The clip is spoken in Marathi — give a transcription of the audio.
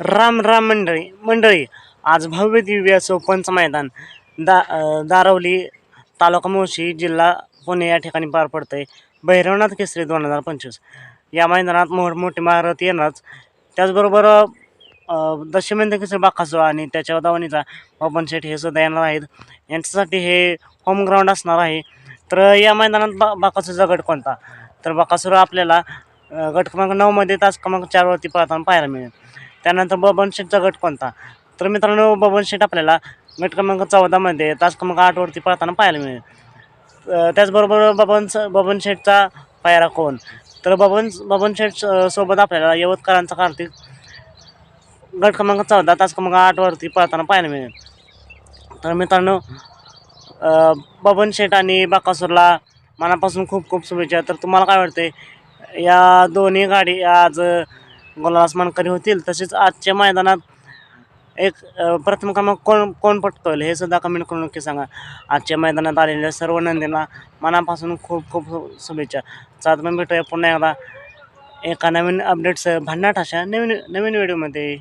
राम राम मंडळी मंडळी. आज भव्य दिव्य असं पंच मैदान दा दारवली तालुका मुळशी जिल्हा पुणे या ठिकाणी पार पडतं आहे भैरवनाथ केसरी दोन हजार पंचवीस. या मैदानात मोठमोठी महारथ येणारच. त्याचबरोबर दशमेंद्र केसरी बाकासुरा आणि त्याच्या दावणीचा पवन शेठ हे सुद्धा येणार आहेत. यांच्यासाठी हे होम ग्राउंड असणार आहे. तर या मैदानात बा बाकासूरचा गट कोणता? तर बाकासुरा आपल्याला गट क्रमांक नऊमध्ये तास क्रमांक चारवरती पाहताना पाहायला मिळेल. त्यानंतर बबनशेठचा गट कोणता? तर मित्रांनो बबन शेठ आपल्याला गट क्रमांक चौदामध्ये तास क्रमांक आठवरती पळताना पाहायला मिळेल. त्याचबरोबर बबन बबन शेठचा पायरा कोण? तर बबन बबन शेठ सोबत आपल्याला यवतकरांचा कार्तिक गट क्रमांक चौदा तास क्रमांक आठवरती पळताना पाहायला मिळेल. तर मित्रांनो बबन शेठ आणि बाकासूरला मनापासून खूप खूप शुभेच्छा. तर तुम्हाला काय वाटते या दोन्ही गाडी आज गोलासमान मानकरी होतील तसेच आजच्या मैदानात एक प्रथम क्रमांक कोण कोण पटकवलं हे सुद्धा कमेंट करून नक्की सांगा. आजच्या मैदानात आलेल्या सर्व नंदींना मनापासून खूप खूप शुभेच्छा. चालतं भेटूया पुन्हा एकदा. एका नवीन अपडेट्स भन्नाट अशा नवीन नवीन व्हिडिओमध्ये